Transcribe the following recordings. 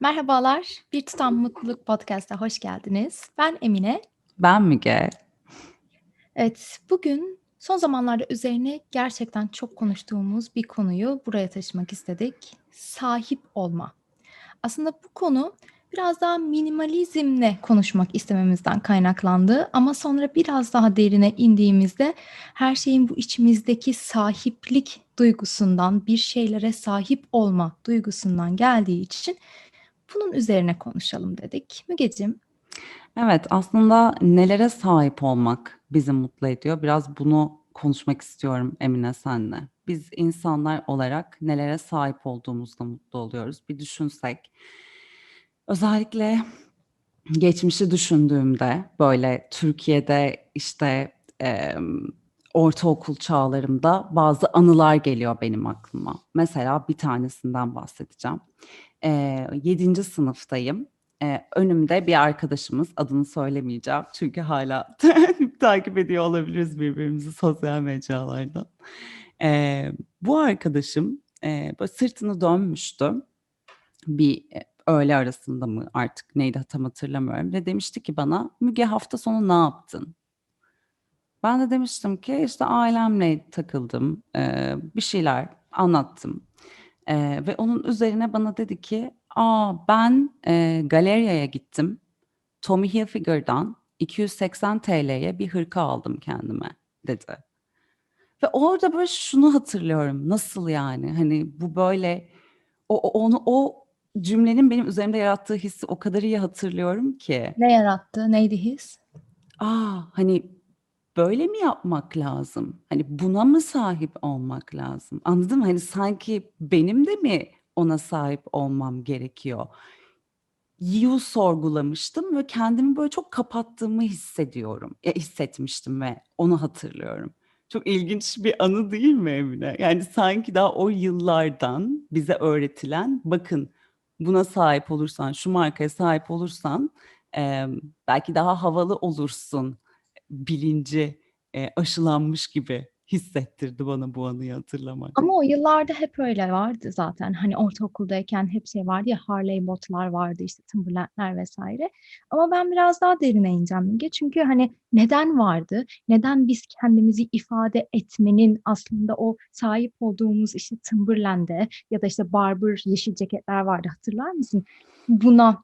Merhabalar, Bir Tutam Mutluluk Podcast'a hoş geldiniz. Ben Emine. Ben Müge. Evet, bugün son zamanlarda üzerine gerçekten çok konuştuğumuz bir konuyu buraya taşımak istedik. Sahip olma. Aslında bu konu biraz daha minimalizmle konuşmak istememizden kaynaklandı ama sonra biraz daha derine indiğimizde her şeyin bu içimizdeki sahiplik duygusundan, bir şeylere sahip olma duygusundan geldiği için bunun üzerine konuşalım dedik. Mügeciğim. Evet, aslında nelere sahip olmak bizi mutlu ediyor. Biraz bunu konuşmak istiyorum Emine senle. Biz insanlar olarak nelere sahip olduğumuzda mutlu oluyoruz. Bir düşünsek. Özellikle geçmişi düşündüğümde böyle Türkiye'de işte e, ortaokul çağlarımda bazı anılar geliyor benim aklıma. Mesela bir tanesinden bahsedeceğim. E, 7. sınıftayım. E, önümde bir arkadaşımız, adını söylemeyeceğim çünkü hala takip ediyor olabiliriz birbirimizi sosyal mecralardan. E, bu arkadaşım e, böyle sırtını dönmüştü bir öğle arasında mı artık neydi tam hatırlamıyorum ve demişti ki bana Müge hafta sonu ne yaptın? Ben de demiştim ki işte ailemle takıldım, e, bir şeyler anlattım. E, ve onun üzerine bana dedi ki, aa ben e, galeriaya gittim. Tommy Hilfiger'dan 280 TL'ye bir hırka aldım kendime dedi. Ve orada böyle şunu hatırlıyorum. Nasıl yani? Hani bu böyle o, onu o cümlenin benim üzerimde yarattığı hissi o kadar iyi hatırlıyorum ki. Ne yarattı? Neydi his? Aa hani böyle mi yapmak lazım? Hani buna mı sahip olmak lazım? Anladın mı? Hani sanki benim de mi ona sahip olmam gerekiyor? Yu sorgulamıştım ve kendimi böyle çok kapattığımı hissediyorum. Ya, hissetmiştim ve onu hatırlıyorum. Çok ilginç bir anı değil mi Emine? Yani sanki daha o yıllardan bize öğretilen bakın buna sahip olursan, şu markaya sahip olursan e, belki daha havalı olursun bilinci e, aşılanmış gibi hissettirdi bana bu anıyı hatırlamak. Ama o yıllarda hep öyle vardı zaten. Hani ortaokuldayken hep şey vardı ya Harley botlar vardı işte Timberland'ler vesaire. Ama ben biraz daha derine ineceğim. Çünkü hani neden vardı? Neden biz kendimizi ifade etmenin aslında o sahip olduğumuz işte Timberland'e ya da işte Barber yeşil ceketler vardı hatırlar mısın? Buna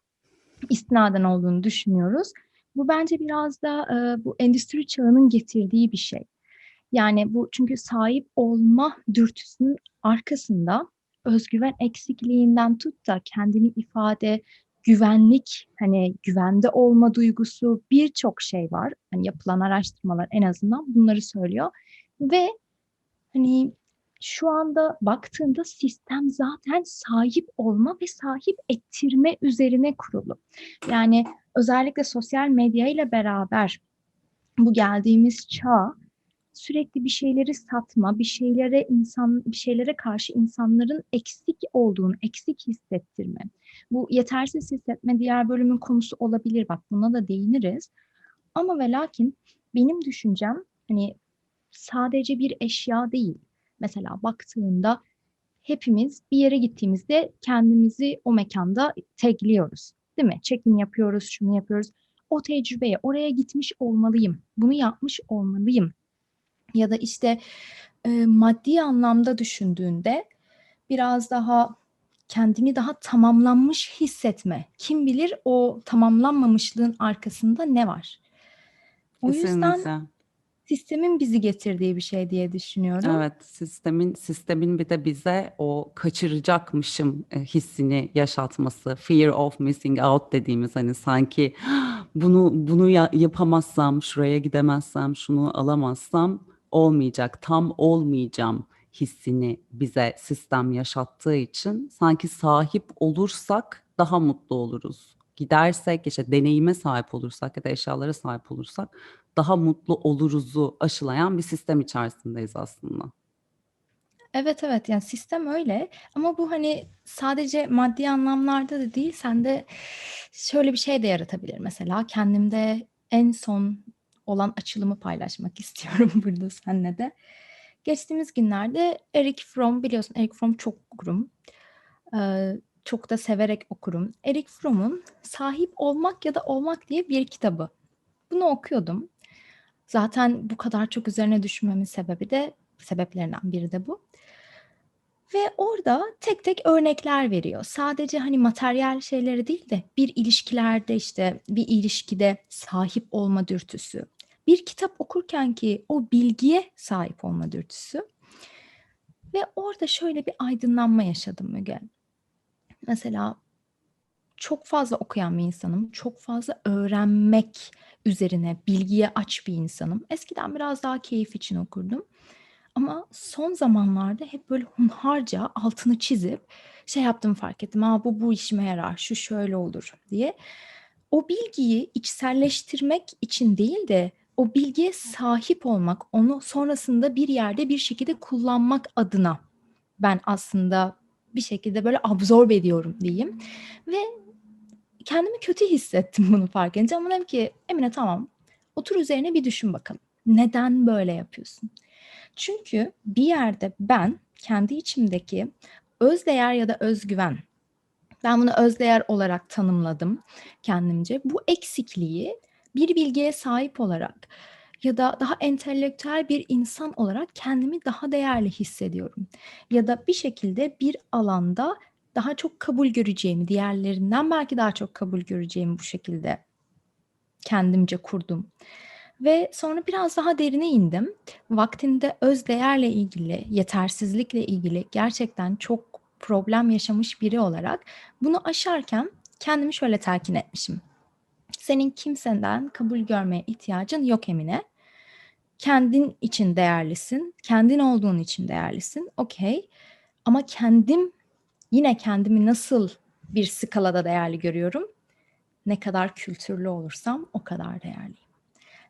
istinaden olduğunu düşünüyoruz. Bu bence biraz da e, bu endüstri çağının getirdiği bir şey. Yani bu çünkü sahip olma dürtüsünün arkasında özgüven eksikliğinden tut da kendini ifade, güvenlik, hani güvende olma duygusu birçok şey var. Hani yapılan araştırmalar en azından bunları söylüyor. Ve hani şu anda baktığında sistem zaten sahip olma ve sahip ettirme üzerine kurulu. Yani özellikle sosyal medya ile beraber bu geldiğimiz çağ sürekli bir şeyleri satma, bir şeylere insan bir şeylere karşı insanların eksik olduğunu, eksik hissettirme. Bu yetersiz hissetme diğer bölümün konusu olabilir. Bak buna da değiniriz. Ama ve lakin benim düşüncem hani sadece bir eşya değil. Mesela baktığında hepimiz bir yere gittiğimizde kendimizi o mekanda tagliyoruz. Değil mi? Check-in yapıyoruz, şunu yapıyoruz. O tecrübeye, oraya gitmiş olmalıyım. Bunu yapmış olmalıyım ya da işte e, maddi anlamda düşündüğünde biraz daha kendini daha tamamlanmış hissetme. Kim bilir o tamamlanmamışlığın arkasında ne var? O Kesinlikle. yüzden sistemin bizi getirdiği bir şey diye düşünüyorum. Evet, sistemin sistemin bir de bize o kaçıracakmışım hissini yaşatması, fear of missing out dediğimiz hani sanki bunu bunu ya- yapamazsam, şuraya gidemezsem, şunu alamazsam olmayacak, tam olmayacağım hissini bize sistem yaşattığı için sanki sahip olursak daha mutlu oluruz. Gidersek işte deneyime sahip olursak ya da eşyalara sahip olursak daha mutlu oluruzu aşılayan bir sistem içerisindeyiz aslında. Evet evet yani sistem öyle ama bu hani sadece maddi anlamlarda da değil sende şöyle bir şey de yaratabilir mesela kendimde en son olan açılımı paylaşmak istiyorum burada seninle de. Geçtiğimiz günlerde Eric Fromm biliyorsun Eric Fromm çok kurum. Ee, çok da severek okurum. Erik Fromm'un Sahip Olmak ya da Olmak diye bir kitabı. Bunu okuyordum. Zaten bu kadar çok üzerine düşünmemin sebebi de sebeplerinden biri de bu. Ve orada tek tek örnekler veriyor. Sadece hani materyal şeyleri değil de bir ilişkilerde işte bir ilişkide sahip olma dürtüsü. Bir kitap okurken ki o bilgiye sahip olma dürtüsü. Ve orada şöyle bir aydınlanma yaşadım Müge. Mesela çok fazla okuyan bir insanım. Çok fazla öğrenmek üzerine bilgiye aç bir insanım. Eskiden biraz daha keyif için okurdum. Ama son zamanlarda hep böyle hunharca altını çizip şey yaptım fark ettim. Aa bu bu işime yarar, şu şöyle olur diye. O bilgiyi içselleştirmek için değil de o bilgiye sahip olmak, onu sonrasında bir yerde bir şekilde kullanmak adına ben aslında bir şekilde böyle absorbe ediyorum diyeyim. Ve kendimi kötü hissettim bunu fark edince ama dedim ki Emine tamam otur üzerine bir düşün bakalım. Neden böyle yapıyorsun? Çünkü bir yerde ben kendi içimdeki özdeğer ya da özgüven ben bunu özdeğer olarak tanımladım kendimce. Bu eksikliği bir bilgiye sahip olarak ya da daha entelektüel bir insan olarak kendimi daha değerli hissediyorum. Ya da bir şekilde bir alanda daha çok kabul göreceğimi, diğerlerinden belki daha çok kabul göreceğimi bu şekilde kendimce kurdum. Ve sonra biraz daha derine indim. Vaktinde öz değerle ilgili, yetersizlikle ilgili gerçekten çok problem yaşamış biri olarak bunu aşarken kendimi şöyle telkin etmişim. Senin kimseden kabul görmeye ihtiyacın yok Emine. Kendin için değerlisin, kendin olduğun için değerlisin. Okey. Ama kendim yine kendimi nasıl bir skalada değerli görüyorum? Ne kadar kültürlü olursam o kadar değerliyim.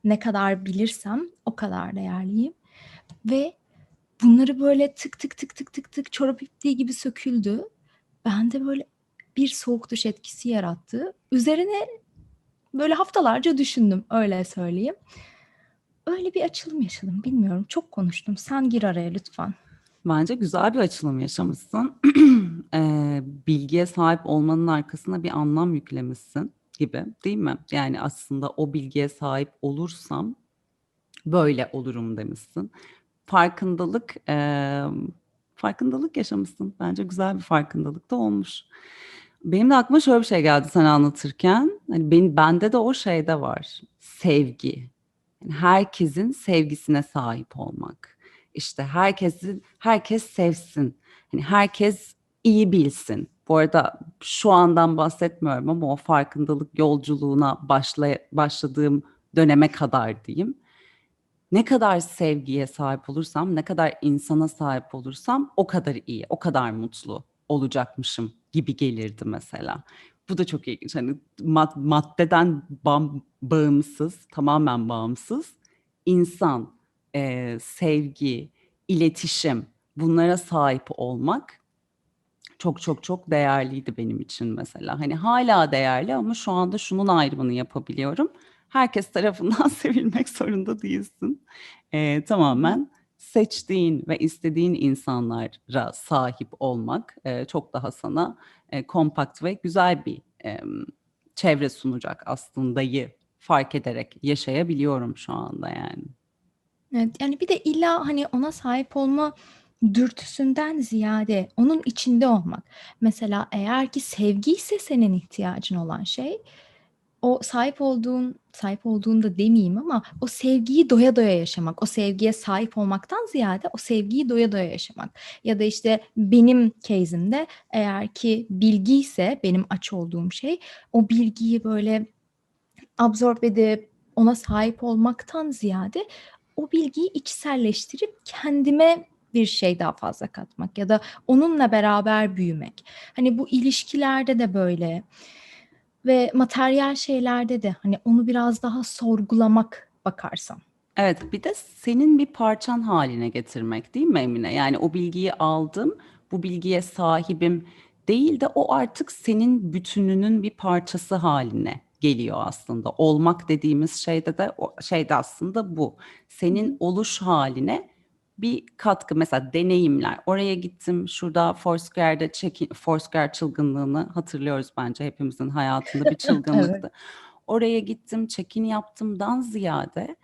Ne kadar bilirsem o kadar değerliyim. Ve bunları böyle tık tık tık tık tık tık çorap ipliği gibi söküldü. Bende böyle bir soğuk duş etkisi yarattı. Üzerine böyle haftalarca düşündüm öyle söyleyeyim. Öyle bir açılım yaşadım bilmiyorum. Çok konuştum. Sen gir araya lütfen. Bence güzel bir açılım yaşamışsın. Eee, bilgiye sahip olmanın arkasına bir anlam yüklemişsin gibi, değil mi? Yani aslında o bilgiye sahip olursam böyle olurum demişsin. Farkındalık, emm, farkındalık yaşamışsın. Bence güzel bir farkındalık da olmuş. Benim de aklıma şöyle bir şey geldi sen anlatırken. Hani benim bende de o şey de var. Sevgi. Yani herkesin sevgisine sahip olmak. İşte herkesin herkes sevsin. Hani herkes iyi bilsin. Bu arada şu andan bahsetmiyorum ama o farkındalık yolculuğuna başla, başladığım döneme kadar diyeyim. Ne kadar sevgiye sahip olursam, ne kadar insana sahip olursam o kadar iyi, o kadar mutlu olacakmışım gibi gelirdi mesela. Bu da çok ilginç. Hani mad- maddeden bağımsız, tamamen bağımsız insan, eee, sevgi, iletişim bunlara sahip olmak çok çok çok değerliydi benim için mesela. Hani hala değerli ama şu anda şunun ayrımını yapabiliyorum. Herkes tarafından sevilmek zorunda değilsin. Eee, tamamen seçtiğin ve istediğin insanlara sahip olmak eee, çok daha sana eee, kompakt ve güzel bir em, çevre sunacak aslındayı fark ederek yaşayabiliyorum şu anda yani. Evet, yani bir de illa hani ona sahip olma dürtüsünden ziyade onun içinde olmak. Mesela eğer ki sevgi ise senin ihtiyacın olan şey, o sahip olduğun, sahip olduğunda demeyeyim ama o sevgiyi doya doya yaşamak, o sevgiye sahip olmaktan ziyade o sevgiyi doya doya yaşamak. Ya da işte benim case'imde eğer ki bilgi ise benim aç olduğum şey, o bilgiyi böyle absorbe edip ona sahip olmaktan ziyade o bilgiyi içselleştirip kendime bir şey daha fazla katmak ya da onunla beraber büyümek. Hani bu ilişkilerde de böyle ve materyal şeylerde de hani onu biraz daha sorgulamak bakarsam. Evet, bir de senin bir parçan haline getirmek, değil mi Emine? Yani o bilgiyi aldım, bu bilgiye sahibim değil de o artık senin bütününün bir parçası haline geliyor aslında. Olmak dediğimiz şeyde de şeyde aslında bu. Senin oluş haline bir katkı mesela deneyimler. Oraya gittim şurada Foursquare'de check Foursquare çılgınlığını hatırlıyoruz bence hepimizin hayatında bir çılgınlıktı. Oraya gittim check-in yaptımdan ziyade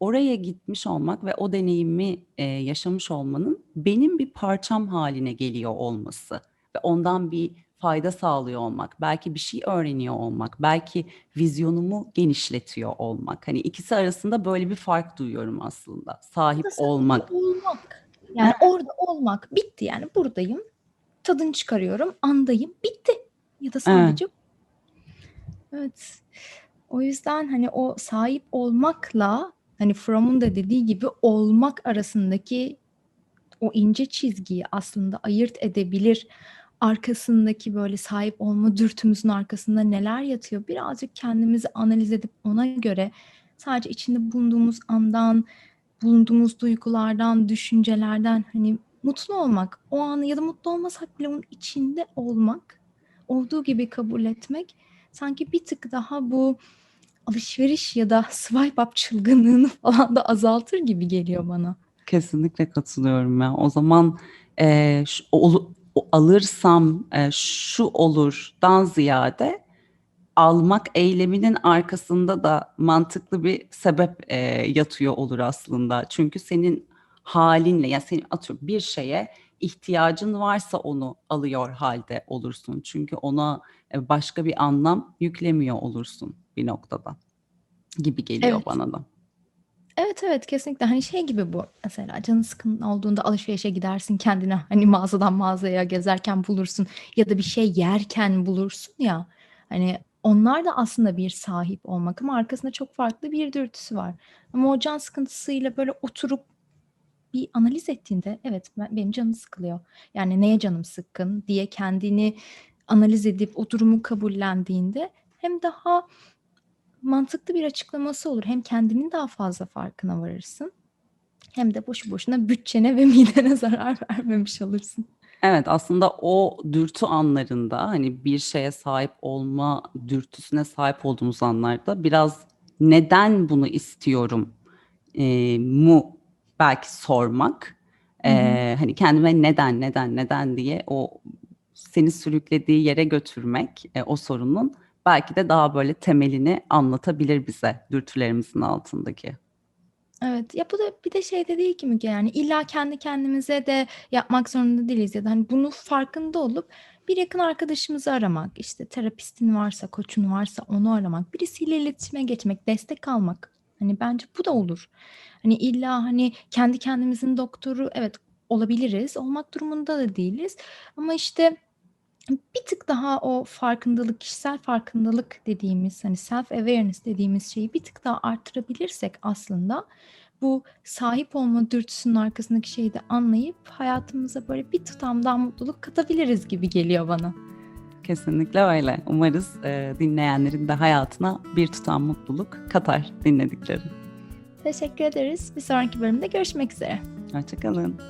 oraya gitmiş olmak ve o deneyimi e, yaşamış olmanın benim bir parçam haline geliyor olması ve ondan bir fayda sağlıyor olmak, belki bir şey öğreniyor olmak, belki vizyonumu genişletiyor olmak. Hani ikisi arasında böyle bir fark duyuyorum aslında. Sahip Da sadece olmak. olmak. Yani orada olmak bitti yani buradayım. Tadını çıkarıyorum, andayım, bitti. Ya da sadece Evet. O yüzden hani o sahip olmakla hani Fromm'un da dediği gibi olmak arasındaki o ince çizgiyi aslında ayırt edebilir. Arkasındaki böyle sahip olma dürtümüzün arkasında neler yatıyor? Birazcık kendimizi analiz edip ona göre sadece içinde bulunduğumuz andan, bulunduğumuz duygulardan, düşüncelerden hani mutlu olmak, o anı ya da mutlu olmasak bile onun içinde olmak, olduğu gibi kabul etmek sanki bir tık daha bu alışveriş ya da swipe up çılgınlığını falan da azaltır gibi geliyor bana. Kesinlikle katılıyorum ya. O zaman e, şu- olu- o- alırsam e, şu olurdan ziyade almak eyleminin arkasında da mantıklı bir sebep e, yatıyor olur aslında. Çünkü senin halinle ya senin atıyorum bir şeye ihtiyacın varsa onu alıyor halde olursun. Çünkü ona e, başka bir anlam yüklemiyor olursun bir noktada gibi geliyor Evet. bana da. Evet evet kesinlikle hani şey gibi bu mesela canın sıkın olduğunda alışverişe gidersin kendine hani mağazadan mağazaya gezerken bulursun ya da bir şey yerken bulursun ya hani onlar da aslında bir sahip olmak ama arkasında çok farklı bir dürtüsü var. Ama o can sıkıntısıyla böyle oturup bir analiz ettiğinde evet ben- benim canım sıkılıyor. Yani neye canım sıkkın diye kendini analiz edip o durumu kabullendiğinde hem daha mantıklı bir açıklaması olur. Hem kendinin daha fazla farkına varırsın hem de boşu boşuna bütçene ve midene zarar vermemiş olursun. Evet aslında o dürtü anlarında hani bir şeye sahip olma dürtüsüne sahip olduğumuz anlarda biraz neden bunu istiyorum e, mu belki sormak. E, hani kendime neden neden neden diye o seni sürüklediği yere götürmek e, o sorunun belki de daha böyle temelini anlatabilir bize dürtülerimizin altındaki. Evet ya bu da bir de şey de değil ki Müge yani illa kendi kendimize de yapmak zorunda değiliz ya da hani bunu farkında olup bir yakın arkadaşımızı aramak işte terapistin varsa koçun varsa onu aramak birisiyle iletişime geçmek destek almak hani bence bu da olur. Hani illa hani kendi kendimizin doktoru evet olabiliriz olmak durumunda da değiliz ama işte bir tık daha o farkındalık, kişisel farkındalık dediğimiz hani self awareness dediğimiz şeyi bir tık daha arttırabilirsek aslında bu sahip olma dürtüsünün arkasındaki şeyi de anlayıp hayatımıza böyle bir tutam daha mutluluk katabiliriz gibi geliyor bana. Kesinlikle öyle. Umarız e, dinleyenlerin de hayatına bir tutam mutluluk katar dinledikleri. Teşekkür ederiz. Bir sonraki bölümde görüşmek üzere. Hoşçakalın.